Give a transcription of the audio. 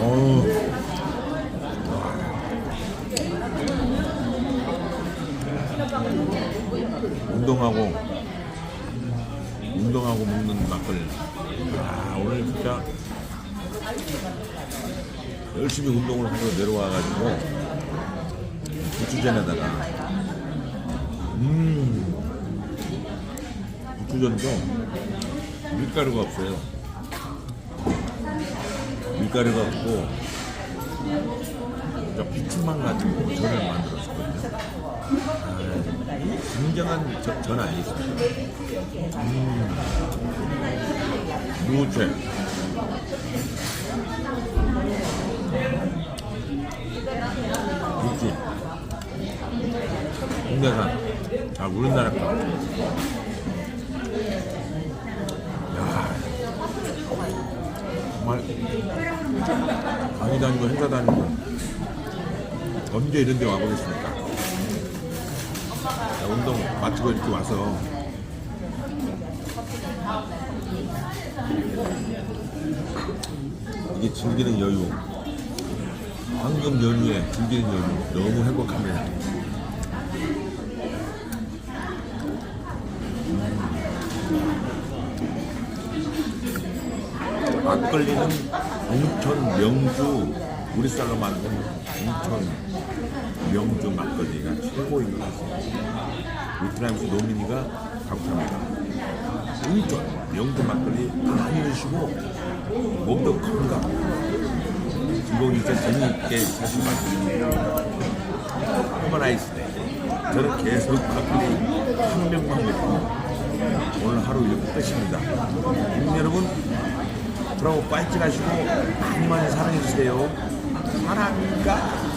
어우. 운동하고 운동하고 먹는 막걸리. 아 오늘 진짜 열심히 운동을 하고 내려와가지고 고추전에다가 음 고추전도 밀가루가 없어요. 밀가루가 없고 그러니까 피트만 가지고 전을 만들었었거든요. 아, 진정한 저- 전 아니겠습니까? 음, 무채. 육지. 홍대산. 아, 우리나라 거. 야 정말 강의 다니고 행사 다니고 언제 이런 데 와보겠습니까? 자, 운동 마치고 이렇게 와서. 이게 즐기는 여유. 황금 연휴에 즐기는 여유. 너무 행복합니다 막걸리는 웅천 명주 우리 쌀로 만든 웅천 명주 막걸리가 최고인 것 같습니다. 베트남에서 노민이가 가고합니다 웅천 명주 막걸리 많이 드시고 몸도 건강 즐거운 일자 재미있게 사실 말씀드립니다. 휴머나이스네 저는 계속 막걸리 한 명만 먹고 오늘 하루 이렇게 끝입니다. 여러분 브라보 파이팅 하시고 많이 많이 사랑해주세요. 사랑합니다.